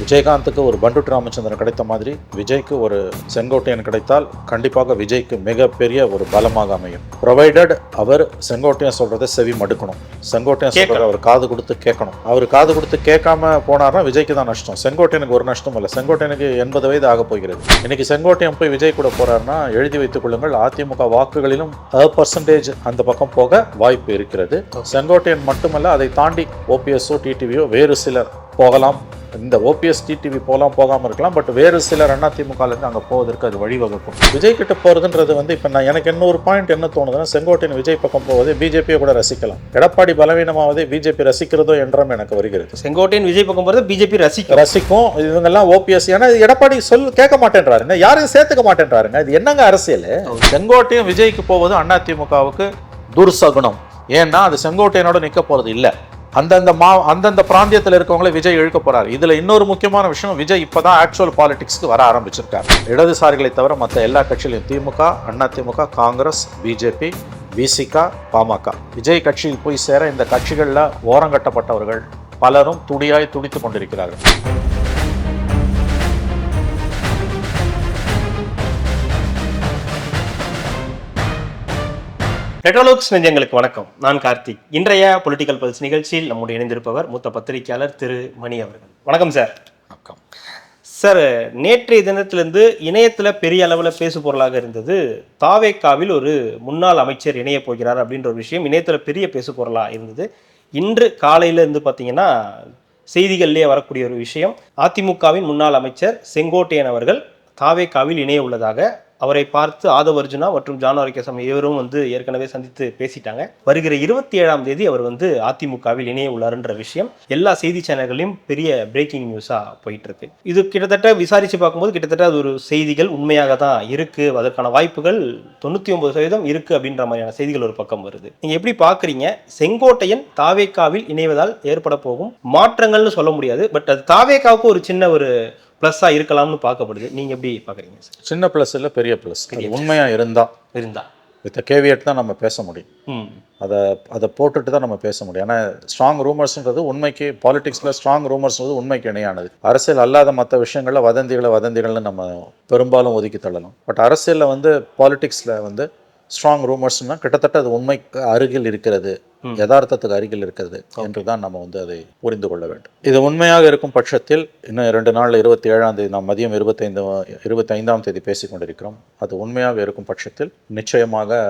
விஜயகாந்துக்கு ஒரு பண்டுட்டு ராமச்சந்திரன் கிடைத்த மாதிரி விஜய்க்கு ஒரு செங்கோட்டையன் கிடைத்தால் கண்டிப்பாக விஜய்க்கு மிகப்பெரிய ஒரு பலமாக அமையும். ப்ரொவைடட் அவர் செங்கோட்டையன் சொல்றதை செவி மடுக்கணும். செங்கோட்டையன் சொல்றதை அவர் காது கொடுத்து கேட்கணும். அவர் காது கொடுத்து கேட்காம போனார்னா விஜய்க்கு தான் நஷ்டம். செங்கோட்டையனுக்கு ஒரு நஷ்டம் இல்லை. செங்கோட்டையனுக்கு எண்பது வயது ஆக போகிறது. இன்னைக்கு செங்கோட்டையன் போய் விஜய் கூட போறாருன்னா எழுதி வைத்துக் கொள்ளுங்கள். அதிமுக வாக்குகளிலும் பர்சன்டேஜ் அந்த பக்கம் போக வாய்ப்பு இருக்கிறது. செங்கோட்டையன் மட்டுமல்ல அதை தாண்டி ஓபிஎஸ்ஓ டிடிவியோ வேறு சிலர் போகலாம். இந்த ஓபிஎஸ் டிடிவி போகலாம் போகாமல் இருக்கலாம். பட் வேறு சிலர் அதிமுகலேருந்து அங்கே போவதற்கு அது வழிவகுக்கும். விஜய் கிட்ட போகிறதுன்றது வந்து இப்போ நான் எனக்கு இன்னொரு பாயிண்ட் என்ன தோணுதுன்னா செங்கோட்டையன் விஜய் பக்கம் போவதே பிஜேபியை கூட ரசிக்கலாம். எடப்பாடி பலவீனமாவதே பிஜேபி ரசிக்கிறதோ என்றும் எனக்கு வருகிறது. செங்கோட்டையன் விஜய் பக்கம் போகிறது பிஜேபி ரசிக்கும். ரசிக்கும். இவங்கெல்லாம் ஓபிஎஸ் ஏன்னா இது எடப்பாடி சொல் கேட்க மாட்டேன்றாருங்க யாரையும் சேர்த்துக்க மாட்டேன்றாருங்க. இது என்னங்க அரசியல்? செங்கோட்டையும் விஜய்க்கு போவது அதிமுகவுக்கு துர்சகுணம். ஏன்னா அது செங்கோட்டையனோட நிற்க போறது இல்லை. அந்தந்த மா அந்தந்த பிராந்தியத்தில் இருக்கவங்களே விஜய் இழுக்க போறாரு. இதுல இன்னொரு முக்கியமான விஷயம் விஜய் இப்பதான் ஆக்சுவல் பாலிடிக்ஸ்க்கு வர ஆரம்பிச்சிருக்காரு. இடதுசாரிகளை தவிர மற்ற எல்லா கட்சியிலும் திமுக அதிமுக காங்கிரஸ் பிஜேபி விசிகா பாமக. விஜய் கட்சியில் போய் சேர இந்த கட்சிகளில் ஓரங்கட்டப்பட்டவர்கள் பலரும் துடியாய் துடித்து கொண்டிருக்கிறார்கள். ரெட்ரோலோக்ஸ் நெஞ்சங்களுக்கு வணக்கம். நான் கார்த்திக். இன்றைய பொலிட்டிக்கல் பல்ஸ் நிகழ்ச்சியில் நம்முடைய இணைந்திருப்பவர் மூத்த பத்திரிகையாளர் திரு மணி அவர்கள். வணக்கம் சார் வணக்கம். சார் நேற்றைய தினத்திலிருந்து இணையத்தில் பெரிய அளவில் பேசு பொருளாக இருந்தது தாவேக்காவில் ஒரு முன்னாள் அமைச்சர் இணைய போகிறார் அப்படின்ற ஒரு விஷயம் இணையத்தில் பெரிய பேசு பொருளாக இருந்தது. இன்று காலையில இருந்து பார்த்தீங்கன்னா செய்திகள்லேயே வரக்கூடிய ஒரு விஷயம். அதிமுகவின் முன்னாள் அமைச்சர் செங்கோட்டையன் அவர்கள் தாவேக்காவில் இணைய உள்ளதாக அவரை பார்த்து ஆதவ அர்ஜுனா மற்றும் ஜான் ஆரோக்கியசாமி இவரும் வந்து ஏற்கனவே சந்தித்து பேசிட்டாங்க. வருகிற இருபத்தி ஏழாம் தேதி அவர் வந்து அதிமுகவில் இணைய உள்ளாருன்ற விஷயம் எல்லா செய்தி சேனல்களையும் பெரிய பிரேக்கிங் நியூஸாக போயிட்டு இருக்கு இது கிட்டத்தட்ட விசாரிச்சு பார்க்கும்போது கிட்டத்தட்ட அது ஒரு செய்திகள் உண்மையாக தான் இருக்கு. அதற்கான வாய்ப்புகள் தொண்ணூத்தி ஒன்பது சதவீதம் இருக்கு அப்படின்ற மாதிரியான செய்திகள் ஒரு பக்கம் வருது. நீங்க எப்படி பாக்குறீங்க செங்கோட்டையன் தாவேக்காவில் இணைவதால் ஏற்பட போகும் மாற்றங்கள்னு சொல்ல முடியாது. பட் அது தாவேக்காவுக்கு ஒரு சின்ன ஒரு ப்ளஸ்ஸாக இருக்கலாம்னு பார்க்கப்படுது. நீங்க எப்படி பாக்குறீங்க சார்? சின்ன ப்ளஸ் இல்லை பெரிய ப்ளஸ் அது உண்மையாக இருந்தால் இருந்தா வித் கேவியட் தான் நம்ம பேச முடியும். அதை அதை போட்டுட்டு தான் நம்ம பேச முடியும். ஏன்னா ஸ்ட்ராங் ரூமர்ஸ்ன்றது உண்மைக்கு பாலிடிக்ஸில் ஸ்ட்ராங் ரூமர்ஸ்ன்றது உண்மைக்கு இணையானது. அரசியல் அல்லாத மற்ற விஷயங்களில் வதந்திகளை வதந்திகள்னு நம்ம பெரும்பாலும் ஒதுக்கி தள்ளலாம். பட் அரசியலில் வந்து பாலிடிக்ஸில் வந்து ஸ்ட்ராங் ரூமர்ஸ்னா கிட்டத்தட்ட அது உண்மைக்கு அருகில் இருக்கிறது. யதார்த்தத்துக்கு அருகில் இருக்கிறது என்று தான் நம்ம வந்து அதை புரிந்து கொள்ள வேண்டும். இது உண்மையாக இருக்கும் பட்சத்தில் இன்னும் ரெண்டு நாள் இருபத்தி ஏழாம் தேதி நாம் மதியம் இருபத்தைந்து இருபத்தி ஐந்தாம் தேதி பேசிக் கொண்டிருக்கிறோம் அது உண்மையாக இருக்கும் பட்சத்தில் நிச்சயமாக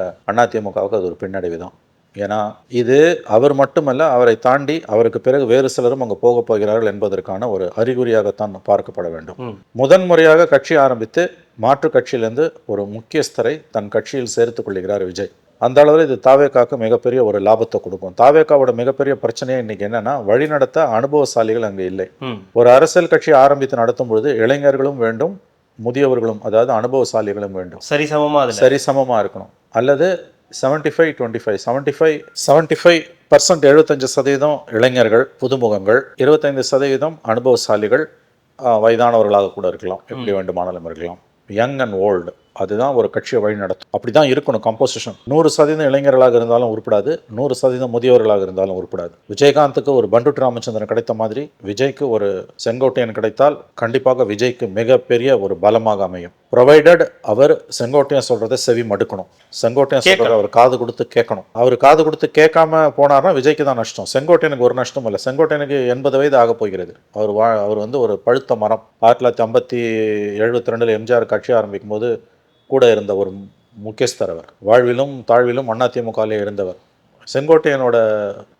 அதிமுகவுக்கு அது ஒரு பின்னடைவு தான். ஏன்னா இது அவர் மட்டுமல்ல அவரை தாண்டி அவருக்கு பிறகு வேறு சிலரும் அங்கு போக போகிறார்கள் என்பதற்கான ஒரு அறிகுறியாகத்தான் பார்க்கப்பட வேண்டும். முதன்முறையாக கட்சி ஆரம்பித்து மாற்றுக் கட்சியிலிருந்து ஒரு முக்கியஸ்தரை தன் கட்சியில் சேர்த்துக் கொள்கிறார் விஜய். அந்த அளவில் இது தாவேக்காக்கு மிகப்பெரிய ஒரு லாபத்தை கொடுக்கும். தாவேக்காவோட மிகப்பெரிய பிரச்சனையே இன்னைக்கு என்னன்னா வழிநடத்த அனுபவசாலிகள் அங்கே இல்லை. ஒரு அரசியல் கட்சி ஆரம்பித்து நடத்தும் பொழுது இளைஞர்களும் வேண்டும் முதியவர்களும் அதாவது அனுபவசாலிகளும் வேண்டும். சரிசமமா அதுல? சரிசமமாக இருக்கணும். அல்லது seventy five twenty five seventy five seventy five percent எழுபத்தஞ்சு சதவீதம் இளைஞர்கள் புதுமுகங்கள் இருபத்தைந்து சதவீதம் அனுபவசாலிகள் வயதானவர்களாக கூட இருக்கலாம். எப்படி வேண்டுமானாலும் இருக்கலாம். யங் அண்ட் ஓல்டு அதுதான் ஒரு கட்சியை வழி நடத்தும். அப்படி தான் இருக்கணும் கம்போசிஷன் நூறு சதவீதம் இளைஞர்களாக இருந்தாலும் உருப்படாது. நூறு சதவீதம் முதியவர்களாக இருந்தாலும் உருப்படாது. விஜயகாந்துக்கு ஒரு பண்டுட்டு ராமச்சந்திரன் கிடைத்த மாதிரி விஜய்க்கு ஒரு செங்கோட்டையன் கிடைத்தால் கண்டிப்பாக விஜய்க்கு மிகப்பெரிய ஒரு பலமாக அமையும். ப்ரொவைடட் அவர் செங்கோட்டையன் சொல்றதை செவி மடுக்கணும். செங்கோட்டையன் சொல்றதை அவர் காது கொடுத்து கேட்கணும். அவர் காது கொடுத்து கேட்காம போனார்னா விஜய்க்கு தான் நஷ்டம். செங்கோட்டையனுக்கு ஒரு நஷ்டம் இல்லை. செங்கோட்டையனுக்கு எண்பது வயது ஆக போகிறது. அவர் வா அவர் வந்து ஒரு பழுத்த மரம். ஆயிரத்தி தொள்ளாயிரத்தி ஐம்பத்தி எழுபத்தி ரெண்டில் எம்ஜிஆர் கட்சி ஆரம்பிக்கும் போது கூட இருந்த ஒரு முக்கியஸ்தர் அவர் வாழ்விலும் தாழ்விலும் அதிமுகவிலே இருந்தவர். செங்கோட்டையனோட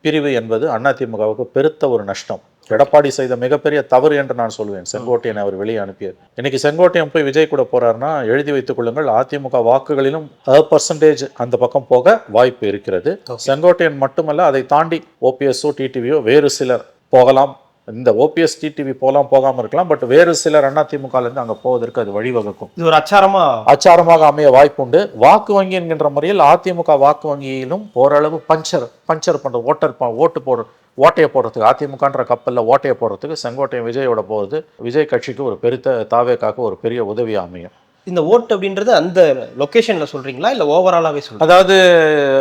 பிரிவு என்பது அதிமுகவுக்கு பெருத்த ஒரு நஷ்டம். எடப்பாடி செய்த மிகப்பெரிய தவறு என்று நான் சொல்வேன். செங்கோட்டையனை அவர் வெளியே அனுப்பியது. இன்னைக்கு செங்கோட்டையன் போய் விஜய் கூட போறாருன்னா எழுதி வைத்துக் கொள்ளுங்கள் அதிமுக வாக்குகளிலும் பர்சன்டேஜ் அந்த பக்கம் போக வாய்ப்பு இருக்கிறது. செங்கோட்டையன் மட்டுமல்ல அதை தாண்டி ஓபிஎஸ்ஓ டிடிவியோ வேறு சிலர் போகலாம். இந்த ஓபிஎஸ் டிடிவி போகலாம் போகாம இருக்கலாம் பட் வேறு சிலர் அதிமுகலேருந்து அங்கே போவதற்கு அது வழிவகுக்கும். இது ஒரு அச்சாரமா? அச்சாரமாக அமைய வாய்ப்புண்டு. வாக்கு வங்கி என்கின்ற முறையில் அதிமுக வாக்கு வங்கியிலும் ஓரளவு பஞ்சர் பஞ்சர் பண்ற ஓட்டர் ப- ஓட்டு போடுற ஓட்டையை போடுறதுக்கு அதிமுகன்ற கப்பலில் ஓட்டையை போடுறதுக்கு செங்கோட்டையன் விஜயோட போகிறது விஜய் கட்சிக்கு ஒரு பெருத்த தாவேக்காக்கு ஒரு பெரிய உதவியாக அமையும். இந்த ஓட்டு அப்படின்றது அந்த லொகேஷன்ல சொல்றீங்களா? இல்ல ஓவராலாவே சொல்றீங்களா? அதாவது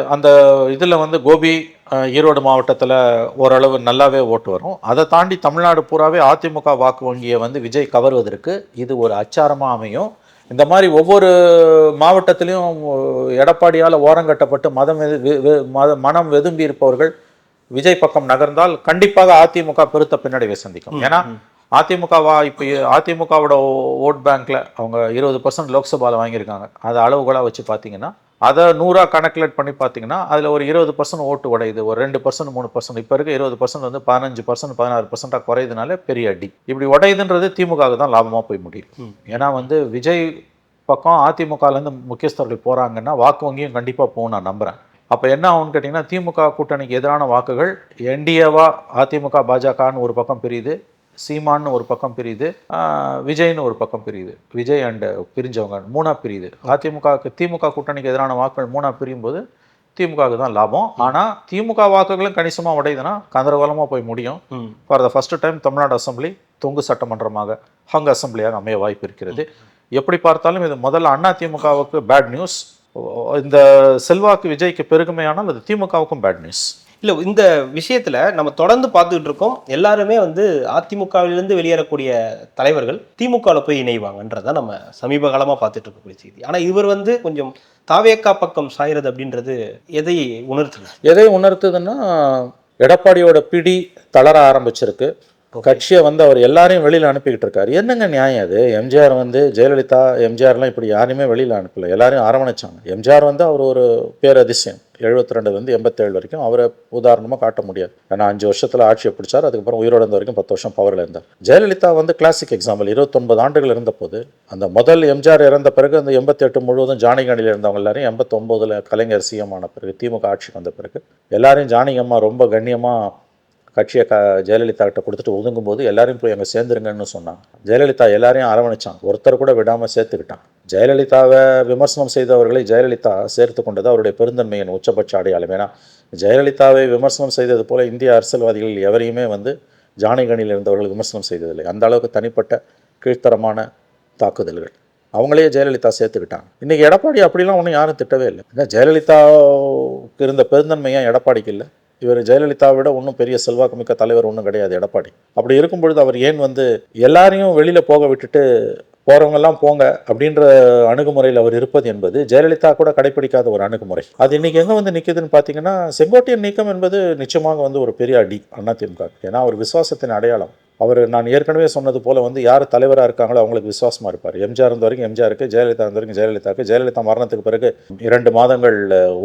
அந்த இதில் வந்து கோபி ஈரோடு மாவட்டத்தில் ஓரளவு நல்லாவே ஓட்டு வரும். அதை தாண்டி தமிழ்நாடு பூராவே அதிமுக வாக்கு வங்கியை வந்து விஜய் கவருவதற்கு இது ஒரு அச்சாரமாக அமையும். இந்த மாதிரி ஒவ்வொரு மாவட்டத்திலையும் எடப்பாடியால் ஓரங்கட்டப்பட்டு மதம் மத- மனம் வெதும்பி இருப்பவர்கள் விஜய் பக்கம் நகர்ந்தால் கண்டிப்பாக அதிமுக பெருத்த பின்னடைவை சந்திக்கும். ஏன்னா அதிமுக வா இப்போ அதிமுகவோட ஓட் பேங்க்ல அவங்க இருபது பர்சன்ட் லோக்சபாவில் வாங்கியிருக்காங்க. அதை அளவுகோலாக வச்சு பார்த்தீங்கன்னா அதை நூறா கணக்குலேட் பண்ணி பார்த்தீங்கன்னா அதில் ஒரு இருபது பர்சன்ட் ஓட்டு உடையுது. ஒரு ரெண்டு பர்சன்ட் மூணு பர்சன்ட் இப்போ இருக்க இருபது பர்சன்ட் வந்து பதினஞ்சு பர்சன்ட் பதினாறு பர்சன்ட்டாக குறையுதுனால பெரிய அடி. இப்படி உடையுதுன்றது திமுகவுக்கு தான் லாபமாக போய் முடியும். ஏன்னா வந்து விஜய் பக்கம் அதிமுகலேருந்து முக்கியஸ்தர்கள் போகிறாங்கன்னா வாக்கு வங்கியும் கண்டிப்பாக போகும் நான் நம்புகிறேன் அப்போ என்ன ஆகும்னு கேட்டிங்கன்னா திமுக கூட்டணிக்கு எதிரான வாக்குகள் என்டிஏவா அதிமுக பாஜகன்னு ஒரு பக்கம் பிரியுது. சீமான்னு ஒரு பக்கம் பிரியுது விஜய்னு ஒரு பக்கம் பிரியுது. விஜய் அண்ட் பிரிஞ்சவங்க மூணா பிரியுது. அதிமுகவுக்கு திமுக கூட்டணிக்கு எதிரான வாக்குகள் மூணா பிரியும் போது திமுகவுக்கு தான் லாபம். ஆனால் திமுக வாக்குகளும் கணிசமாக உடையுதுன்னா கந்தரகோலமாக போய் முடியும். For the first time Tamil Nadu assembly தொங்கு சட்டமன்றமாக ஹங் அசெம்பிளியாக அமைய வாய்ப்பு இருக்கிறது. எப்படி பார்த்தாலும் இது முதல்ல அண்ணா திமுகவுக்கு பேட் நியூஸ் இந்த செல்வாக்கு விஜய்க்கு பெருகுமையானால் அது திமுகவுக்கும் பேட் நியூஸ் இல்லை இந்த விஷயத்தில் நம்ம தொடர்ந்து பார்த்துக்கிட்டு இருக்கோம். எல்லாருமே வந்து அதிமுகவிலிருந்து வெளியேறக்கூடிய தலைவர்கள் திமுகவில் போய் இணைவாங்கன்றதை நம்ம சமீப காலமாக பார்த்துட்டு இருக்கக்கூடிய செய்தி. ஆனால் இவர் வந்து கொஞ்சம் தாவேக்கா பக்கம் சாயிறது அப்படின்றது எதை உணர்த்துது? எதை உணர்த்துதுன்னா எடப்பாடியோட பிடி தளர ஆரம்பிச்சிருக்கு. கட்சியை வந்து அவர் எல்லாரையும் வெளியில் அனுப்பிக்கிட்டு இருக்காரு என்னங்க நியாயம் அது? எம்ஜிஆர் வந்து ஜெயலலிதா எம்ஜிஆர்லாம் இப்படி யாரையுமே வெளியில் அனுப்பல. எல்லாரையும் அரவணைச்சாங்க. எம்ஜிஆர் வந்து அவர் ஒரு பேரதிசயம். எழுபத்தி ரெண்டுலேருந்து எண்பத்தேழு வரைக்கும் அவரை உதாரணமாக காட்ட முடியாது. ஏன்னா அஞ்சு வருஷத்தில் ஆட்சியை பிடிச்சார். அதுக்கப்புறம் உயிரோடந்த வரைக்கும் பத்து வருஷம் பவரில் இருந்தார். ஜெயலலிதா வந்து கிளாசிக் எக்ஸாம்பிள் இருபத்தொன்பது ஆண்டுகள் இருந்தபோது அந்த முதல் எம்ஜிஆர் இறந்த பிறகு அந்த எண்பத்தெட்டு முழுவதும் ஜானகணியில் இருந்தவங்க எல்லாரையும் எண்பத்தொம்போதில் கலைஞர் சிஎம் ஆன பிறகு திமுக ஆட்சிக்கு வந்த பிறகு எல்லாரையும் ஜானகி அம்மா ரொம்ப கண்ணியமாக கட்சியை க ஜெயலலிதா கிட்ட கொடுத்துட்டு ஒதுங்கும்போது எல்லாரையும் போய் அங்கே சேர்ந்துருங்கன்னு சொன்னாங்க. ஜெயலலிதா எல்லாரையும் அரவணைச்சான் ஒருத்தர் கூட விடாமல் சேர்த்துக்கிட்டான் ஜெயலலிதாவை விமர்சனம் செய்தவர்களை ஜெயலலிதா சேர்த்து கொண்டது அவருடைய பெருந்தன்மையின் உச்சபட்ச அடையாளம். ஏன்னா ஜெயலலிதாவை விமர்சனம் செய்தது போல இந்திய அரசியல்வாதிகள் எவரையுமே வந்து ஜானகணியில் இருந்தவர்கள் விமர்சனம் செய்ததில்லை. அந்த அளவுக்கு தனிப்பட்ட கீழ்த்தரமான தாக்குதல்கள். அவங்களே ஜெயலலிதா சேர்த்துக்கிட்டாங்க. இன்றைக்கி எடப்பாடி அப்படிலாம் ஒன்றும் யாரும் திட்டவே இல்லை. ஏன்னா ஜெயலலிதாவுக்கு இருந்த பெருந்தன்மையாக எடப்பாடிக்கு இல்லை. இவர் ஜெயலலிதாவை விட ஒன்றும் பெரிய செல்வாக்குமிக்க தலைவர் ஒன்றும் கிடையாது எடப்பாடி. அப்படி இருக்கும் பொழுது அவர் ஏன் வந்து எல்லாரையும் வெளியில் போக விட்டுட்டு போகிறவங்கெல்லாம் போங்க அப்படின்ற அணுகுமுறையில் அவர் இருப்பது என்பது ஜெயலலிதா கூட கடைபிடிக்காத ஒரு அணுகுமுறை. அது இன்றைக்கி எங்கே வந்து நிற்குதுன்னு பார்த்தீங்கன்னா செங்கோட்டையன் நீக்கம் என்பது நிச்சயமாக வந்து ஒரு பெரிய அடி அதிமுக ஏன்னா அவர் விசுவாசத்தின் அடையாளம். அவர் நான் ஏற்கனவே சொன்னது போல் வந்து யார் தலைவராக இருக்காங்களோ அவங்களுக்கு விசுவாசமாக இருப்பார். எம்ஜிஆர் இருந்த வரைக்கும் எம்ஜிஆருக்கு ஜெயலலிதா இருந்த வரைக்கும் ஜெயலலிதாவுக்கு ஜெயலலிதா மரணத்துக்கு பிறகு இரண்டு மாதங்கள்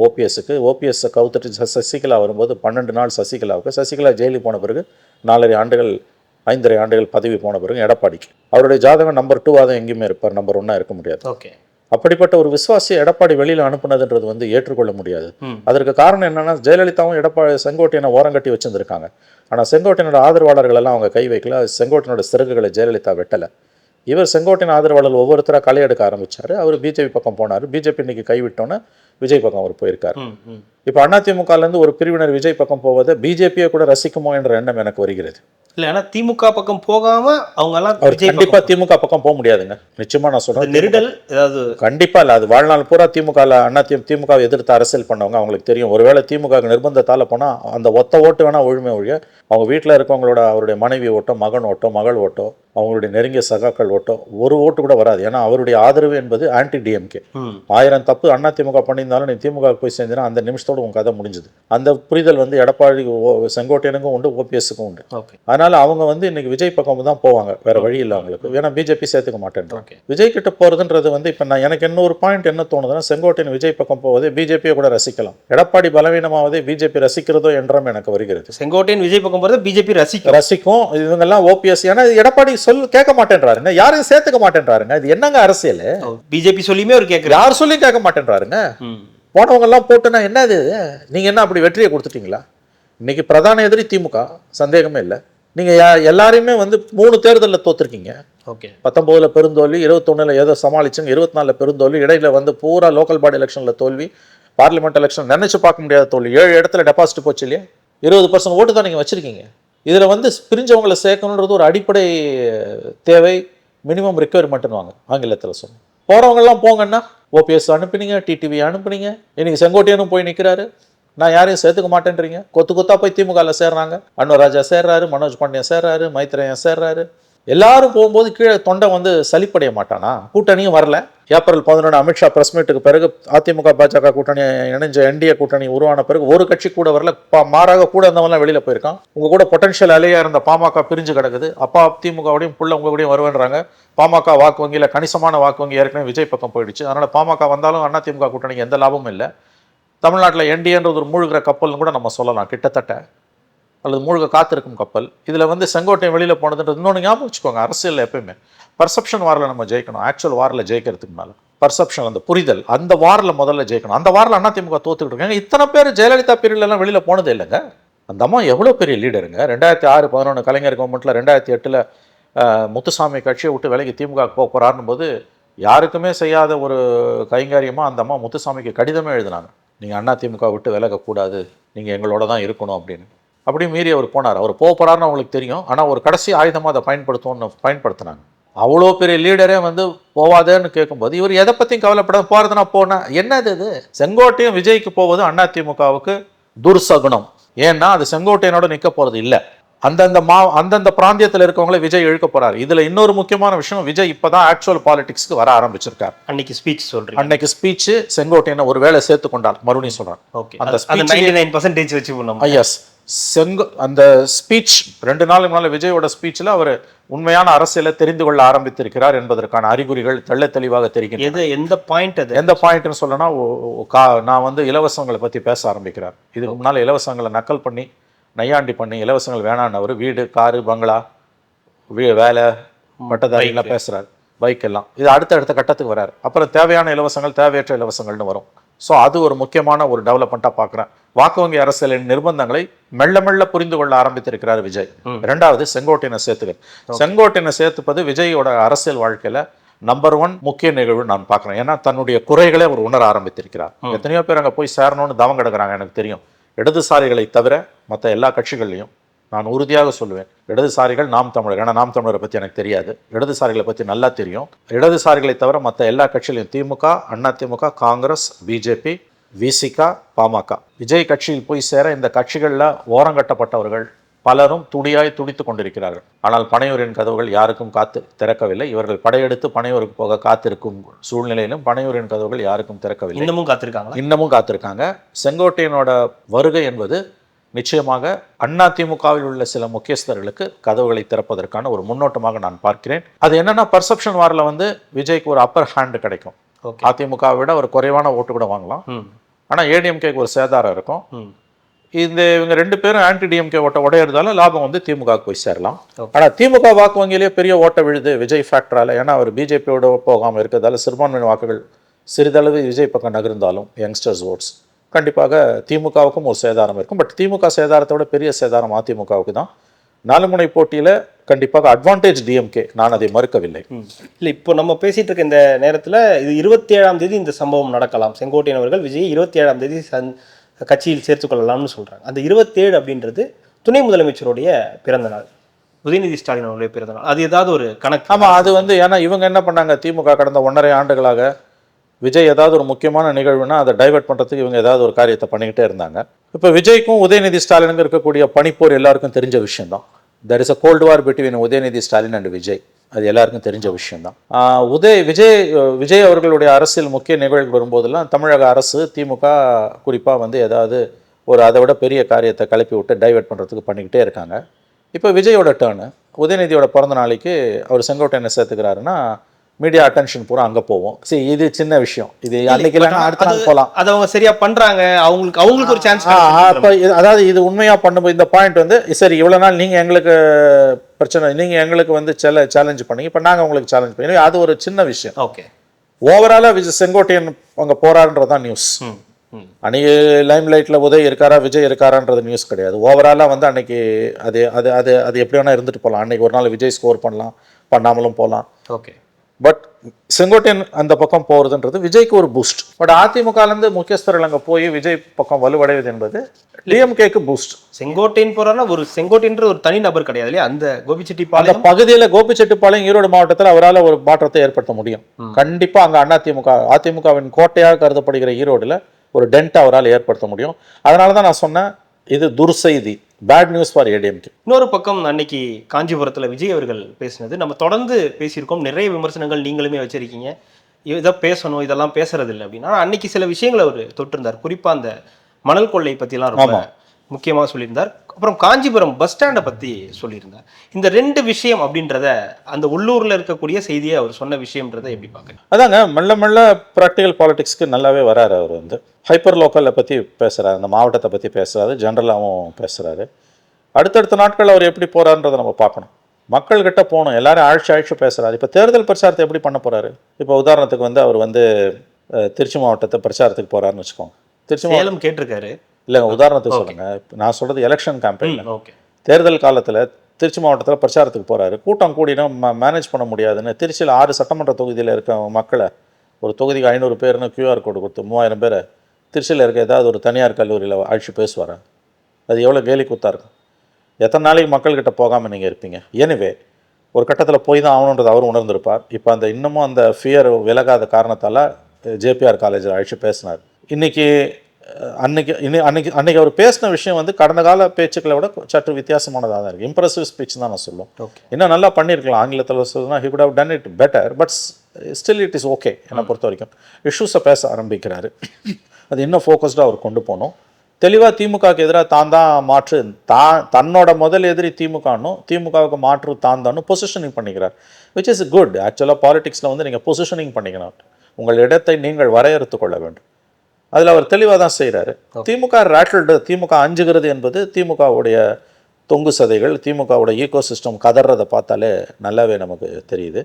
ஓபிஎஸ்க்கு ஓபிஎஸ்ஸை கவுத்துட்டு ச- சசிகலா வரும்போது பன்னெண்டு நாள் சசிகலாவுக்கு. சசிகலா ஜெயிலுக்கு போன பிறகு நாலரை ஆண்டுகள் ஐந்தரை ஆண்டுகள் பதவி போன பிறகு எடப்பாடிக்கு. அவருடைய ஜாதகம் நம்பர் டூவாக தான் எங்கேயுமே இருப்பார் நம்பர் ஒன்றா இருக்க முடியாது. ஓகே. அப்படிப்பட்ட ஒரு விசுவாசியை எடப்பாடி வெளியில் அனுப்புனதுன்றது வந்து ஏற்றுக்கொள்ள முடியாது. அதற்கு காரணம் என்னன்னா ஜெயலலிதாவும் எடப்பாடி செங்கோட்டையனை ஓரங்கட்டி வச்சிருந்திருக்காங்க. ஆனால் செங்கோட்டையனோட ஆதரவாளர்கள் எல்லாம் அவங்க கை வைக்கல. செங்கோட்டையனோட சிறகுகளை ஜெயலலிதா வெட்டலை. இவர் செங்கோட்டையன் ஆதரவாளர் ஒவ்வொருத்தராக களை எடுக்க ஆரம்பிச்சாரு. அவர் பிஜேபி பக்கம் போனார். பிஜேபி இன்னைக்கு கைவிட்டோன்னே விஜய் பக்கம் அவர் போயிருக்கார். இப்போ அதிமுகலேருந்து ஒரு பிரிவினர் விஜய் பக்கம் போவதை பிஜேபியை கூட ரசிக்குமோ என்ற எண்ணம் எனக்கு வருகிறது. இல்ல ஆனா திமுக பக்கம் போகாம அவங்க எல்லாம் அவர் கண்டிப்பா திமுக பக்கம் போக முடியாதுங்க. நிச்சயமா நான் சொல்றேன் நெருடல் ஏதாவது கண்டிப்பா இல்ல. அது வாழ்நாள் பூரா திமுக அண்ணா திமுக எதிர்த்து அரசியல் பண்ணவங்க அவங்களுக்கு தெரியும். ஒருவேளை திமுக நிர்பந்தத்தால போனா அந்த ஒத்த ஓட்டு வேணா ஒழுமை ஒழிய அவங்க வீட்டில் இருக்கவங்களோட அவருடைய மனைவி ஓட்டோ மகன் ஓட்டோ மகள் ஓட்டோ அவங்களுடைய நெருங்கிய சகாக்கள் ஓட்டோ ஒரு ஓட்டு கூட வராது. ஏன்னா அவருடைய ஆதரவு என்பது ஆன்டி டிஎம்கே ஆயிரம் தப்பு அண்ணா திமுக பண்ணியிருந்தாலும் நீ திமுக போய் சேர்ந்தினா அந்த நிமிஷத்தோட உன் கதை முடிஞ்சுது. அந்த புரிதல் வந்து எடப்பாடி செங்கோட்டையனுக்கும் உண்டு ஓபிஎஸ்க்கும் உண்டு. ஓகே. அதனால அவங்க வந்து இன்னைக்கு விஜய் பக்கம் தான் போவாங்க. வேற வழி இல்லை அவங்களுக்கு. ஏன்னா பிஜேபி சேர்த்துக்க மாட்டேன்றாங்க. விஜய் கிட்ட போறதுன்றது வந்து இப்போ நான் எனக்கு இன்னொரு பாயிண்ட் என்ன தோணுதுன்னா செங்கோட்டையன் விஜய் பக்கம் போவதே பிஜேபியை கூட ரசிக்கலாம். எடப்பாடி பலவீனமாவதே பிஜேபி ரசிக்கிறதோ என்றும் எனக்கு வருகிறது. செங்கோட்டையன் விஜய் பக்கம் போறது பிஜேபி ரசிக்கும். ரசிக்கும். இவங்கெல்லாம் ஓபிஎஸ் ஏன்னா எடப்பாடி சொல் கேட்க மாட்டேன்றாருங்க. யாரையும் சேர்த்துக்க மாட்டேன்றாருங்க. இது என்னங்க அரசியல்? பிஜேபி சொல்லியுமே அவர் கேட்கிறார். யார் சொல்லியும் கேட்க மாட்டேன்றாருங்க. போனவங்க எல்லாம் போட்டுனா என்னது? நீங்க என்ன அப்படி வெற்றியை கொடுத்துட்டீங்களா? இன்னைக்கு பிரதான எதிரி திமுக. சந்தேகமே இல்லை. நீங்க யா- எல்லாரையுமே வந்து மூணு தேர்தலில் தோத்துருக்கீங்க. ஓகே. பத்தொம்போதுல பெருந்தோல்வி இருபத்தொன்னுல ஏதோ சமாளிச்சுங்க இருபத்தி நாலில் பெருந்தோல்வி இடையில வந்து பூரா லோக்கல் பாடி எலெக்ஷனில் தோல்வி பார்லிமெண்ட் எலெக்ஷன் நினைச்சு பார்க்க முடியாத தோல்வி. ஏழு இடத்துல டெபாசிட் போச்சு இல்லையா? இருபது பர்சன்ட் ஓட்டு தான் நீங்கள் வச்சிருக்கீங்க. இதில் வந்து பிரிஞ்சவங்களை சேர்க்கணுன்றது ஒரு அடிப்படை தேவை மினிமம் ரெக்குயர்மெண்ட்னு வாங்க ஆங்கிலத்தில் சொன்னோம் போகிறவங்கெல்லாம் போங்கன்னா ஓபிஎஸ் அனுப்புனீங்க டிடிவி அனுப்புனீங்க இன்னைக்கு செங்கோட்டையனும் போய் நிற்கிறாரு நான் யாரையும் சேர்த்துக்க மாட்டேன்றீங்க? கொத்து கொத்தா போய் திமுகவில் சேர்றாங்க. அன்வராஜா சேர்றாரு மனோஜ் பாண்டியன் சேர்றாரு மைத்ரேயன் சேர்றாரு. எல்லாரும் போகும்போது கீழே தொண்டை வந்து சலிப்படைய மாட்டானா? கூட்டணியும் வரல. ஏப்ரல் பதினொன்று அமித்ஷா பிரஸ் மீட்டுக்கு பிறகு அதிமுக பாஜக கூட்டணி இணைஞ்ச என்டிஏ கூட்டணி உருவான பிறகு ஒரு கட்சி கூட வரல. மாறாக கூட இருந்தவன்லாம் வெளியில் போயிருக்கான். உங்கள் கூட பொட்டன்ஷியல் அலையா இருந்த பாமக பிரிஞ்சு கிடக்குது. அப்பா திமுகவோடையும் புள்ள உங்க கூடயும் வருவேன்றாங்க. பாமக வாக்கு வங்கியில் கணிசமான வாக்கு வங்கி ஏற்கனவே விஜய் பக்கம் போயிடுச்சு. அதனால் பாமக வந்தாலும் அண்ணா திமுக கூட்டணிக்கு எந்த லாபமும் இல்லை. தமிழ்நாட்டில் என்டிஏன்றது ஒரு மூழ்கிற கப்பல்னு கூட நம்ம சொல்லலாம். கிட்டத்தட்ட. அல்லது மூழ்க காத்திருக்கும் கப்பல். இதில் வந்து செங்கோட்டை வெளியில் போனதுன்றது இன்னொன்று ஞாபகம் வச்சுக்கோங்க அரசியலில் எப்பயுமே. பர்செப்ஷன் வாரில் நம்ம ஜெயிக்கணும். ஆக்சுவல் வாரில் ஜெயிக்கிறதுக்கு மேலே. பர்செப்ஷன் அந்த புரிதல் அந்த வாரில் முதல்ல ஜெயிக்கணும். அந்த வாரில் அதிமுக தோத்துக்கிட்டு இருக்காங்க. இத்தனை பேர் ஜெயலலிதா பீரியட்ல வெளியில் போனதே இல்லைங்க. அந்த அம்மா எவ்வளோ பெரிய லீடருங்க ரெண்டாயிரத்தி ஆறு பதினொன்று கலைஞர் கவர்மெண்ட்டில் ரெண்டாயிரத்தி எட்டில் முத்துசாமி கட்சியை விட்டு விலகி திமுக போக போகிறாருன்னு போது யாருக்குமே செய்யாத ஒரு கைங்காரியமாக அந்த அம்மா முத்துசாமிக்கு கடிதமே எழுதினாங்க. நீங்கள் அண்ணா திமுக விட்டு விலகக்கூடாது. நீங்கள் எங்களோட தான் இருக்கணும் அப்படின்னு. அப்படி மீறி அவர் போனார். அவர் போக போகிறாருன்னு அவங்களுக்கு தெரியும். ஆனால் ஒரு கடைசி ஆயுதமாக அதை பயன்படுத்துவோம்னு பயன்படுத்தினாங்க. அவ்வளோ பெரிய லீடரே வந்து போவாதேன்னு கேட்கும்போது இவர் எதை பற்றியும் கவலைப்படாத போகிறதுனா போனால் என்னது இது? செங்கோட்டையும் விஜய்க்கு போவது அதிமுகவுக்கு துர்சகுணம். ஏன்னா அது செங்கோட்டையனோட நிற்க போகிறது இல்லை அந்தந்த மா அந்தந்த பிராந்தியத்தில் இருக்கவங்கள விஜய் இழுக்க போறாரு. இதுல இன்னொரு முக்கியமான விஷயம் விஜய் இப்பதான் ஆக்சுவல் பாலிடிக்ஸ்க்கு வர ஆரம்பிச்சிருக்காரு. அன்னைக்கு ஸ்பீச் சொல்றீங்க. அன்னைக்கு ஸ்பீச் செங்கோட்டையனை ஒரு வேளை சேர்த்து கொண்டார் மறுபடியும் சொல்றார். ஓகே. அந்த பர்சன்டேஜ் வச்சு எஸ் செங்கோ அந்த ஸ்பீச் ரெண்டு நாளுக்கு முன்னால விஜயோட ஸ்பீச்சில் அவர் உண்மையான அரசியலை தெரிந்து கொள்ள ஆரம்பித்திருக்கிறார் என்பதற்கான அறிகுறிகள் தெள்ள தெளிவாக தெரிகின்றன. எது எந்த பாயிண்ட் அது? எந்த பாயிண்ட்னு சொல்லனா நான் வந்து இலவசங்களை பற்றி பேச ஆரம்பிக்கிறார். இதுக்கு முன்னால் இலவசங்களை நக்கல் பண்ணி நையாண்டி பண்ணி இலவசங்கள் வேணான்னவர் வீடு காரு பங்களா வீ வேலை பட்டதாரிலாம் பேசுகிறார் பைக் எல்லாம். இது அடுத்த அடுத்த கட்டத்துக்கு வராரு. அப்புறம் தேவையான இலவசங்கள் தேவையற்ற இலவசங்கள்னு வரும். ஸோ அது ஒரு முக்கியமான ஒரு டெவலப்மெண்ட்டாக பார்க்குறேன் வாக்கு வங்கி அரசியலின் நிர்பந்தங்களை மெல்ல மெல்ல புரிந்து கொள்ள ஆரம்பித்திருக்கிறார் விஜய். ரெண்டாவது செங்கோட்டையனை சேர்த்துக்கள் செங்கோட்டையனை சேர்த்துப்பது விஜயோட அரசியல் வாழ்க்கையில நம்பர் ஒன் முக்கிய நிகழ்வு நான் பார்க்குறேன் ஏன்னா தன்னுடைய குறைகளை அவர் உணர ஆரம்பித்திருக்கிறார். எத்தனையோ பேர் அங்கே போய் சேரணும்னு தவம் கிடக்குறாங்க எனக்கு தெரியும். இடதுசாரிகளை தவிர மற்ற எல்லா கட்சிகள்லையும் நான் உறுதியாக சொல்லுவேன் இடதுசாரிகள் நாம் தமிழர். ஏன்னா நாம் தமிழரை பற்றி எனக்கு தெரியாது. இடதுசாரிகளை பற்றி நல்லா தெரியும். இடதுசாரிகளை தவிர மற்ற எல்லா கட்சிகளையும் திமுக அண்ணா திமுக காங்கிரஸ் பிஜேபி விசிகா பாமக. விஜய் கட்சியில் போய் சேர இந்த கட்சிகளில் ஓரங்கட்டப்பட்டவர்கள் பலரும் துடியாய் துடித்து கொண்டிருக்கிறார்கள். ஆனால் பனையூரின் கதவுகள் யாருக்கும் காத்து திறக்கவில்லை. இவர்கள் படையெடுத்து பனையூருக்கு போக காத்திருக்கும் சூழ்நிலையிலும் பனையூரின் கதவுகள் யாருக்கும் திறக்கவில்லை. இன்னமும் காத்திருக்காங்களா? இன்னமும் காத்திருக்காங்க. செங்கோட்டையனோட வருகை என்பது நிச்சயமாக அண்ணா திமுகவில் உள்ள சில முக்கியஸ்தர்களுக்கு கதவுகளை திறப்பதற்கான ஒரு முன்னோட்டமாக நான் பார்க்கிறேன். அது என்னன்னா பர்செப்ஷன் வாரில் வந்து விஜய்க்கு ஒரு அப்பர் ஹேண்ட் கிடைக்கும். அதிமுகவை விட ஒரு குறைவான ஓட்டு கூட வாங்கலாம். ம். ஆனால் ஏடிஎம்கேக்கு ஒரு சேதாரம் இருக்கும். ம். இந்த இவங்க ரெண்டு பேரும் ஆன்டி டிஎம்கே ஓட்ட உடையறதால லாபம் வந்து திமுகவுக்கு போய் சேரலாம். ஆனால் திமுக வாக்கு வங்கியிலேயே பெரிய ஓட்ட விழுது விஜய் ஃபேக்டரால ஏன்னா அவர் பிஜேபியோட போகாமல் இருக்கிறதால சிறுபான்மையின வாக்குகள் சிறிதளவு விஜய் பக்கம் நகர்ந்தாலும் யங்ஸ்டர்ஸ் ஓட்ஸ் கண்டிப்பாக திமுகவுக்கும் ஒரு சேதாரம் இருக்கும். பட் திமுக சேதாரத்தை விட பெரிய சேதாரம் அதிமுகவுக்கு தான். நாலு முனை போட்டியில் கண்டிப்பாக அட்வான்டேஜ் டிஎம்கே நான் அதை மறுக்கவில்லை. இல்ல இப்போ நம்ம பேசிட்டு இருக்க இந்த நேரத்துல இது இருபத்தி ஏழாம் தேதி இந்த சம்பவம் நடக்கலாம். செங்கோட்டையன் அவர்கள் விஜய் இருபத்தி ஏழாம் தேதி சந் கட்சியில் சேர்த்துக்கொள்ளலாம்னு சொல்கிறாங்க அந்த இருபத்தேழு அப்படின்றது துணை முதலமைச்சருடைய பிறந்த நாள். உதயநிதி ஸ்டாலின் அவருடைய பிறந்த நாள். அது ஏதாவது ஒரு கணக்கு? ஆமாம் அது வந்து ஏன்னா இவங்க என்ன பண்ணாங்க? திமுக கடந்த ஒன்றரை ஆண்டுகளாக விஜய் ஏதாவது ஒரு முக்கியமான நிகழ்வுனா அதை டைவர்ட் பண்ணுறதுக்கு இவங்க ஏதாவது ஒரு காரியத்தை பண்ணிக்கிட்டே இருந்தாங்க. இப்போ விஜய்க்கும் உதயநிதி ஸ்டாலினுக்கும் இருக்கக்கூடிய பனிப்போர் எல்லாருக்கும் தெரிஞ்ச விஷயம்தான். There is a cold war between Udhayanidhi Stalin and Vijay. அது எல்லாருக்கும் தெரிஞ்ச விஷயம்தான். உதய் விஜய் விஜய் அவர்களுடைய அரசியல் முக்கிய நிகழ்வு வரும்போதெல்லாம் தமிழக அரசு திமுக குறிப்பாக வந்து ஏதாவது ஒரு அதை விட பெரிய காரியத்தை கிளப்பி விட்டு டைவர்ட் பண்ணுறதுக்கு பண்ணிக்கிட்டே இருக்காங்க. இப்போ விஜயோட டேர்னு உதயநிதியோட பிறந்த நாளைக்கு அவர் செங்கோட்டையனை சேர்த்துக்கிறாருன்னா மீடியா அட்டென்ஷன் பூரா அங்கே போவோம் சரி இது சின்ன விஷயம். இது அன்னைக்கு இல்லைன்னா அடுத்த நாள் போகலாம் அது அவங்க சரியா பண்றாங்க. அவங்களுக்கு அவங்களுக்கு ஒரு சான்ஸ் அப்போ அதாவது இது உண்மையாக பண்ணும்போது இந்த பாயிண்ட் வந்து சரி இவ்வளோ நாள் நீங்கள் எங்களுக்கு பிரச்சனை நீங்கள் எங்களுக்கு வந்து செல சேலஞ்ச் பண்ணீங்க. இப்போ நாங்கள் உங்களுக்கு சேலஞ்ச் பண்ணி அது ஒரு சின்ன விஷயம். ஓகே ஓவராலாக விஜய் செங்கோட்டையன் அங்கே போகிறாருன்றதான் நியூஸ் ம் ம். அன்னைக்கு லைம் லைட்டில் உதய் இருக்காரா விஜய் இருக்காரான்றது நியூஸ் கிடையாது. ஓவராலாக வந்து அன்னைக்கு அது அது அது அது எப்படி வேணால் இருந்துட்டு போகலாம் அன்னைக்கு ஒரு நாள் விஜய் ஸ்கோர் பண்ணலாம் பண்ணாமலும் போகலாம் ஓகே பட் செங்கோட்டையன் அந்த பக்கம் போகிறதுன்றது விஜய்க்கு ஒரு பூஸ்ட் பட் அதிமுகலேருந்து முக்கியஸ்தர்கள் அங்கே போய் விஜய் பக்கம் வலுவடைவது என்பது டிஎம்கேக்கு பூஸ்ட் செங்கோட்டையன் போறாருன்னா ஒரு செங்கோட்டைன்ற ஒரு தனி நபர் கிடையாது இல்லையா? அந்த அந்த கோபிச்செட்டிப்பாளையம் பகுதியில் கோபிச்செட்டிப்பாளையம் ஈரோடு மாவட்டத்தில் அவரால் ஒரு மாற்றத்தை ஏற்படுத்த முடியும். கண்டிப்பா அங்க அதிமுக அதிமுகவின் கோட்டையாக கருதப்படுகிற ஈரோடுல ஒரு டென்ட் அவரால் ஏற்படுத்த முடியும். அதனால தான் நான் சொன்னேன் இது துர்செய்தி. பேட் நியூஸ் ஃபார் ஏடிஎம்கே இன்னொரு பக்கம் அன்னைக்கு காஞ்சிபுரத்துல விஜய் அவர்கள் பேசினது. நம்ம தொடர்ந்து பேசியிருக்கோம். நிறைய விமர்சனங்கள் நீங்களுமே வச்சிருக்கீங்க. இதை பேசணும் இதெல்லாம் பேசுறது இல்லை அப்படின்னா அன்னைக்கு சில விஷயங்களை அவர் தொட்டிருந்தார். குறிப்பா அந்த மணல் கொள்ளை பத்திலாம் ரொம்ப முக்கியமாக சொல்லியிருந்தார். அப்புறம் காஞ்சிபுரம் பஸ் ஸ்டாண்டை பத்தி சொல்லியிருந்தார். இந்த ரெண்டு விஷயம் அப்படின்றத அந்த உள்ளூர்ல இருக்கக்கூடிய செய்தியை அவர் சொன்ன விஷயம்ன்றதை எப்படி பார்க்குறேன் அதாங்க மெல்ல மெல்ல ப்ராக்டிக்கல் பாலிடிக்ஸ்க்கு நல்லாவே வராரு அவர் வந்து. ஹைப்பர் லோக்கலை பற்றி பேசுகிறாரு அந்த மாவட்டத்தை பற்றி பேசுகிறாரு ஜென்ரலாகவும் பேசுகிறாரு அடுத்தடுத்த நாட்கள் அவர் எப்படி போகிறான்றதை நம்ம பார்க்கணும். மக்கள்கிட்ட போகணும் எல்லாரும் ஆழ்ச்சி ஆழ்ச்சி பேசுகிறாரு இப்போ தேர்தல் பிரச்சாரத்தை எப்படி பண்ண போகிறாரு இப்போ உதாரணத்துக்கு வந்து அவர் வந்து திருச்சி மாவட்டத்தை பிரச்சாரத்துக்கு போகிறாருன்னு வச்சுக்கோங்க. திருச்சி சேலம் கேட்டிருக்காரு. இல்லைங்க உதாரணத்துக்கு சொல்லுங்கள் நான் சொல்கிறது எலெக்ஷன் கேம்பெயின் ஓகே தேர்தல் காலத்தில் திருச்சி மாவட்டத்தில் பிரச்சாரத்துக்கு போகிறாரு கூட்டம் கூடினா மேனேஜ் பண்ண முடியாதுன்னு திருச்சியில் ஆறு சட்டமன்ற தொகுதியில் இருக்க மக்களை ஒரு தொகுதிக்கு ஐநூறு பேர்னு கியூஆர் கோடு கொடுத்து மூவாயிரம் பேரை திருச்சியில் இருக்க ஏதாவது ஒரு தனியார் கல்லூரியில் அழைச்சி பேசுவாரா? அது எவ்வளோ கேலி கூத்தா இருக்கும்? எத்தனை நாளைக்கு மக்கள்கிட்ட போகாமல் நீங்கள் இருப்பீங்க? எனிவே ஒரு கட்டத்தில் போய் தான் ஆகணுன்றது அவர் உணர்ந்திருப்பார். இப்போ அந்த இன்னமும் அந்த ஃபியர் விலகாத காரணத்தால் ஜேபிஆர் காலேஜில் அழைச்சி பேசினார். இன்னைக்கு அஹ், அன்னைக்கு இன்னி அன்னைக்கு அன்னைக்கு அவர் பேசின விஷயம் வந்து கடந்த கால பேச்சுக்களை விட சற்று வித்தியாசமானதாக தான் இருக்குது இம்ப்ரெசிவ் ஸ்பீச் தான் நான் சொல்லுவேன். ஓகே இன்னும் நல்லா பண்ணியிருக்கலாம். ஆங்கிலத்தில் சொல்லணும்னா he could have done it better but still it is okay என்னை பொறுத்த வரைக்கும். இஷ்யூஸை பேச ஆரம்பிக்கிறாரு. அது இன்னும் ஃபோக்கஸ்டாக அவர் கொண்டு போகணும். தெளிவாக திமுகவுக்கு எதிராக தான் தான் மாற்று தான் தன்னோட முதல் எதிரி திமுகனும் திமுகவுக்கு மாற்று தான் தானும் பொசிஷனிங் பண்ணிக்கிறார். விச் இஸ் குட் ஆக்சுவலாக பாலிடிக்ஸில் வந்து நீங்கள் பொசிஷனிங் பண்ணிக்கணும். உங்கள் இடத்தை நீங்கள் வரையறுத்து கொள்ள வேண்டும். அதில் அவர் தெளிவாக தான் செய்கிறாரு திமுக ரேட்டில்டு திமுக அஞ்சுகிறது என்பது திமுகவுடைய தொங்கு சதைகள் திமுகவுடைய ஈகோ சிஸ்டம் கதறதை பார்த்தாலே நல்லாவே நமக்கு தெரியுது.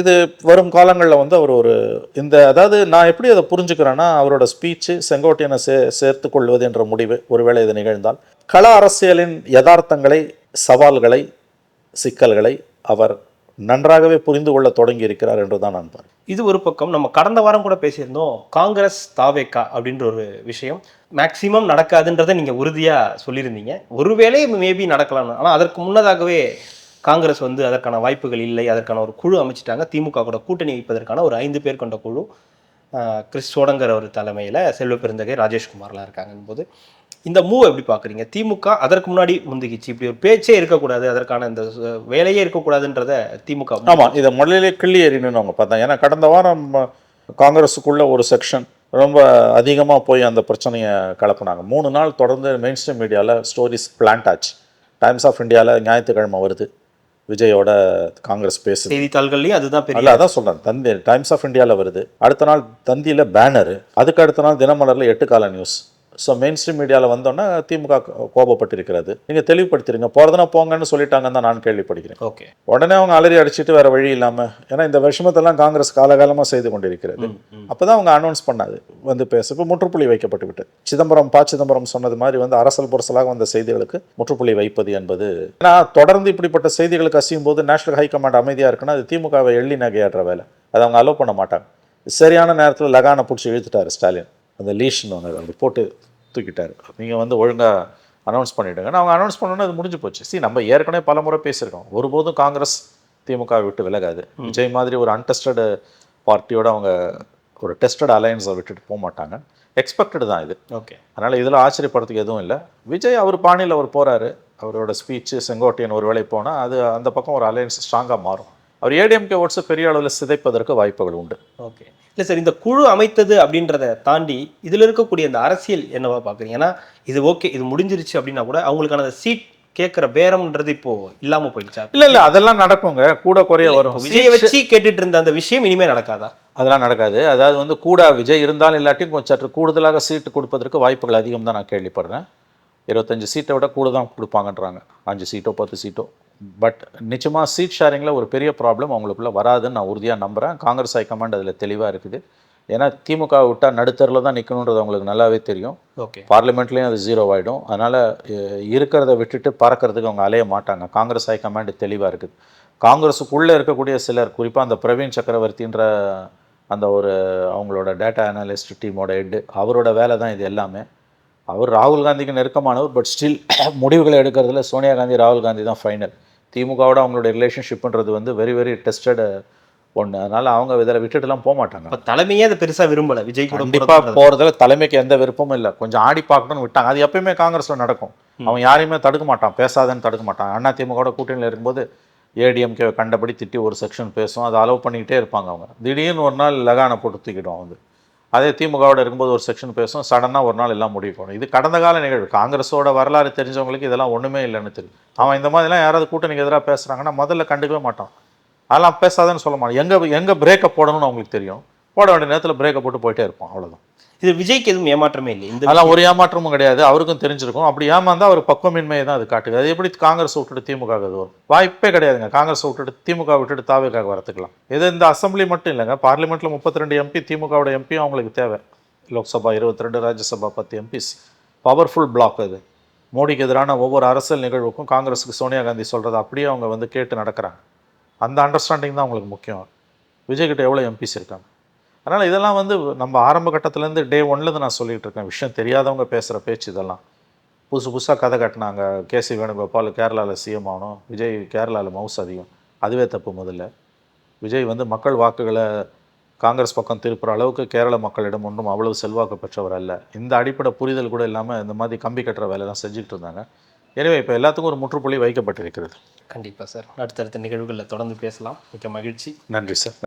இது வரும் காலங்களில் வந்து அவர் ஒரு இந்த அதாவது நான் எப்படி அதை புரிஞ்சுக்கிறேன்னா அவரோட ஸ்பீச்சு செங்கோட்டையனை சே சேர்த்து கொள்வது என்ற முடிவு ஒருவேளை இது நிகழ்ந்தால். கள அரசியலின் யதார்த்தங்களை சவால்களை சிக்கல்களை அவர் நன்றாகவே புரிந்து கொள்ள தொடங்கி இருக்கிறார் என்று தான் நான் பார்க்கிறேன் இது ஒரு பக்கம் நம்ம கடந்த வாரம் கூட பேசியிருந்தோம் காங்கிரஸ் தாவேக்கா அப்படின்ற ஒரு விஷயம். மேக்சிமம் நடக்காதுன்றதை நீங்க உறுதியாக சொல்லியிருந்தீங்க. ஒருவேளை மேபி நடக்கலாம். ஆனா அதற்கு முன்னதாகவே காங்கிரஸ் வந்து அதற்கான வாய்ப்புகள் இல்லை அதற்கான ஒரு குழு அமைச்சிட்டாங்க. திமுக கூட கூட்டணி வைப்பதற்கான ஒரு ஐந்து பேர் கொண்ட குழு. கிறிஸ் சோடங்கர் அவர் தலைமையில் செல்வ பெருந்தகை ராஜேஷ்குமார்லாம் இருக்காங்கன்னு போது இந்த மூவ் எப்படி பார்க்குறீங்க? திமுக அதற்கு முன்னாடி முந்திக்கிச்சு. இப்படி ஒரு பேச்சே இருக்கக்கூடாது. அதற்கான இந்த வேலையே இருக்கக்கூடாதுன்றத திமுக ஆமாம் இதை முதலிலே கிள்ளி எறியணும்னு அவங்க பார்த்தா ஏன்னா கடந்த வாரம் காங்கிரஸுக்குள்ள ஒரு செக்ஷன் ரொம்ப அதிகமாக போய் அந்த பிரச்சனையை கலப்புனாங்க. மூணு நாள் தொடர்ந்து மெயின் ஸ்ட்ரீம் மீடியாவில் ஸ்டோரிஸ் பிளான்ட் ஆச்சு. டைம்ஸ் ஆஃப் இந்தியாவில் ஞாயிற்றுக்கிழமை வருது. விஜயோட காங்கிரஸ் பேசுது. செய்தித்தாள்கள்லயும் அதுதான் பெரிய அதான் சொல்கிறேன் தந்தி டைம்ஸ் ஆஃப் இந்தியாவில் வருது. அடுத்த நாள் தந்தியில் பேனரு அதுக்கு அடுத்த நாள் தினமலரில் எட்டு கால நியூஸ் ஸோ மெயின் ஸ்ட்ரீம் மீடியாவில் வந்தோன்னே திமுக கோபப்பட்டிருக்கிறது. நீங்கள் தெளிவுபடுத்திடுங்க போகிறதுனா போங்கன்னு சொல்லிட்டாங்கன்னு தான் நான் கேள்விப்படுகிறேன். ஓகே உடனே அவங்க அலறி அடிச்சிட்டு வேற வழி இல்லாமல் ஏன்னா இந்த விஷமத்தெல்லாம் காங்கிரஸ் காலகாலமாக செய்து கொண்டிருக்கிறது. அப்போ தான் அவங்க அனௌன்ஸ் பண்ணாது. வந்து பேச இப்போ முற்றுப்புள்ளி வைக்கப்பட்டு விட்டு சிதம்பரம் ப. சிதம்பரம் சொன்னது மாதிரி வந்து அரசல் புரசலாக வந்த செய்திகளுக்கு முற்றுப்புள்ளி வைப்பது என்பது. ஏன்னா தொடர்ந்து இப்படிப்பட்ட செய்திகளுக்கு அசியும் போது நேஷனல் ஹைகமாண்ட் அமைதியாக இருக்குன்னா அது திமுகவை எள்ளி நகையாடுற வேலை. அதை அவங்க அலோவ் பண்ண மாட்டாங்க. சரியான நேரத்தில் லகானை பிடிச்சி இழுத்துட்டாரு ஸ்டாலின். அந்த லீஷ்னு ஒன்று அப்படி போட்டு தூக்கிட்டாரு. நீங்கள் வந்து ஒழுங்காக அனௌன்ஸ் பண்ணிவிடுங்க அவங்க அனௌன்ஸ் பண்ணோன்னே அது முடிஞ்சு போச்சு. சி நம்ம ஏற்கனவே பல முறை பேசியிருக்கோம். ஒருபோதும் காங்கிரஸ் திமுக விட்டு விலகாது. விஜய் மாதிரி ஒரு அன்டெஸ்டடு பார்ட்டியோட அவங்க ஒரு டெஸ்டட் அலையன்ஸை விட்டுட்டு போக மாட்டாங்க. எக்ஸ்பெக்டட் தான் இது. ஓகே அதனால் இதில் ஆச்சரியப்படுறதுக்கு எதுவும் இல்லை. விஜய் அவர் பாணியில் அவர் போகிறாரு அவரோட ஸ்பீச்சு செங்கோட்டையன் ஒரு வேளை போனால் அது அந்த பக்கம் ஒரு அலையன்ஸ் ஸ்ட்ராங்காக மாறும். அவர் ஏடிஎம்கே ஓட்ஸை பெரிய அளவில் சிதைப்பதற்கு வாய்ப்புகள் உண்டு. ஓகே. இல்லை சார் இந்த குழு அமைத்தது அப்படின்றத தாண்டி இதில் இருக்கக்கூடிய இந்த அரசியல் என்னவா பார்க்குறீங்க? ஏன்னா இது ஓகே இது முடிஞ்சிருச்சு அப்படின்னா கூட அவங்களுக்கான சீட் கேட்குற பேரம்ன்றது இப்போ இல்லாமல் போயிடுச்சா? இல்லை இல்லை அதெல்லாம் நடக்குங்க. கூட குறைய வரும். விஜயை வச்சு கேட்டுட்டு இருந்த அந்த விஷயம் இனிமே நடக்காதா? அதெல்லாம் நடக்காது. அதாவது வந்து கூட விஜய் இருந்தாலும் இல்லாட்டியும் கொஞ்சம் சற்று கூடுதலாக சீட்டு கொடுப்பதற்கு வாய்ப்புகள் அதிகம் தான் நான் கேள்விப்படுறேன். இருபத்தஞ்சு சீட்டை விட கூட தான் கொடுப்பாங்கன்றாங்க. அஞ்சு சீட்டோ பத்து சீட்டோ. பட் நிச்சயமாக சீட் ஷேரிங்கில் ஒரு பெரிய ப்ராப்ளம் அவங்களுக்குள்ள வராதுன்னு நான் உறுதியாக நம்புகிறேன் காங்கிரஸ் ஹைகமாண்ட் அதில் தெளிவாக இருக்குது. ஏன்னா திமுக விட்டால் நடுத்தரில் தான் நிற்கணுன்றது அவங்களுக்கு நல்லாவே தெரியும். ஓகே பார்லிமெண்ட்லேயும் அது ஜீரோ ஆகிடும் அதனால் இருக்கிறத விட்டுட்டு பறக்கிறதுக்கு அவங்க அலைய மாட்டாங்க. காங்கிரஸ் ஹைகமாண்ட் தெளிவாக இருக்குது. காங்கிரஸுக்குள்ளே இருக்கக்கூடிய சிலர் குறிப்பாக அந்த பிரவீன் சக்கரவர்த்தின்ற அந்த ஒரு அவங்களோட டேட்டா அனலிஸ்ட் டீமோட ஹெட்டு அவரோட வேலை தான் இது எல்லாமே. அவர் ராகுல் காந்திக்கு நெருக்கமானவர் பட் ஸ்டில் முடிவுகளை எடுக்கிறதுல சோனியா காந்தி ராகுல் காந்தி தான் ஃபைனல் திமுகவோட அவங்களுடைய ரிலேஷன்ஷிப்ன்றது வந்து வெரி வெரி டெஸ்டட் ஒன்று அதனால் அவங்க இதில் விட்டுட்டுலாம் போக மாட்டாங்க. இப்ப தலைமையே அதை பெருசா விரும்பல. விஜய் கண்டிப்பாக. போகிறதுல தலைமைக்கு எந்த விருப்பமும் இல்லை. கொஞ்சம் ஆடி பார்க்கணும்னு விட்டாங்க. அது எப்பயுமே காங்கிரஸில் நடக்கும். அவன் யாரையுமே தடுக்க மாட்டான். பேசாதன்னு தடுக்க மாட்டான். அண்ணா திமுகவோட கூட்டணியில் இருக்கும்போது ஏடிஎம்கே கண்டபடி திட்டி ஒரு செக்ஷன் பேசும். அதை அலோவ் பண்ணிக்கிட்டே இருப்பாங்க அவங்க. திடீர்னு ஒரு நாள் லகானை போட்டு தூக்கிடுவோம் வந்து அதே திமுகவோட இருக்கும்போது ஒரு செக்ஷன் பேசும் சடனாக ஒரு நாள் எல்லாம் முடிவு போகணும் இது கடந்த கால நிகழ்வு. காங்கிரஸோட வரலாறு தெரிஞ்சவங்களுக்கு இதெல்லாம் ஒன்றுமே இல்லைன்னு தெரியும். அவன் இந்த மாதிரிலாம் யாராவது கூட்டணிக்கு எதிராக பேசுகிறாங்கன்னா முதல்ல கண்டுக்கவே மாட்டான். அதெல்லாம் பேசாதன்னு சொல்ல மாட்டான். எங்கே எங்கே பிரேக்கப் போடணும்னு அவங்களுக்கு தெரியும். போட வேண்டிய நேரத்தில் பிரேக்கை போட்டு போயிட்டே இருப்பான். அவ்வளோதான் இது விஜய்க்கு எதுவும் ஏமாற்றமே இல்லை இந்த அதெல்லாம் ஒரு ஏமாற்றமும் கிடையாது. அவருக்கும் தெரிஞ்சிருக்கும். அப்படி ஏமாந்தா அவர் பக்குவமின்மையை தான் அது காட்டுது. அது எப்படி காங்கிரஸ் விட்டுட்டு திமுக அது வரும்? வாய்ப்பே கிடையாதுங்க. காங்கிரஸ் விட்டுட்டு திமுக விட்டுட்டு தாவேக்காக வரத்துக்கலாம் இது இந்த அசம்பிளி மட்டும் இல்லைங்க. பார்லிமெண்ட்டில் முப்பத்தி ரெண்டு எம்பி திமுகவோட எம்பியும் அவங்களுக்கு தேவை. லோக்சபா இருபத்தி ரெண்டு ராஜ்யசபா பத்து எம்பிஸ் பவர்ஃபுல் பிளாக் அது. மோடிக்கு எதிரான ஒவ்வொரு அரசியல் நிகழ்வுக்கும் காங்கிரஸுக்கு சோனியா காந்தி சொல்கிறத அப்படியே அவங்க வந்து கேட்டு நடக்கிறாங்க. அந்த அண்டர்ஸ்டாண்டிங் தான் அவங்களுக்கு முக்கியம். விஜய் கிட்ட எவ்வளோ எம்பிஸ் இருக்காங்க? அதனால் இதெல்லாம் வந்து நம்ம ஆரம்ப கட்டத்துலேருந்து டே ஒன்லேருந்து நான் சொல்லிட்டு இருக்கேன். விஷயம் தெரியாதவங்க பேசுகிற பேச்சு இதெல்லாம். புதுசு புதுசாக கதை கட்டினாங்க. கேசி வேணுகோபால் கேரளாவில் சிஎம் ஆகணும். விஜய் கேரளாவில் மவுஸ் அதிகம். அதுவே தப்பு முதல்ல. விஜய் வந்து மக்கள் வாக்குகளை காங்கிரஸ் பக்கம் திருப்புற அளவுக்கு கேரள மக்களிடம் ஒன்றும் அவ்வளவு செல்வாக்கு பெற்றவர் அல்ல. இந்த அடிப்படை புரிதல் கூட இல்லாமல் இந்த மாதிரி கம்பி கட்டுற வேலைலாம் செஞ்சுக்கிட்டு இருந்தாங்க. எனவே இப்போ எல்லாத்துக்கும் ஒரு முற்றுப்புள்ளி வைக்கப்பட்டிருக்கிறது. கண்டிப்பா சார். அடுத்தடுத்த நிகழ்வுகளில் தொடர்ந்து பேசலாம். மிக்க மகிழ்ச்சி. நன்றி சார்.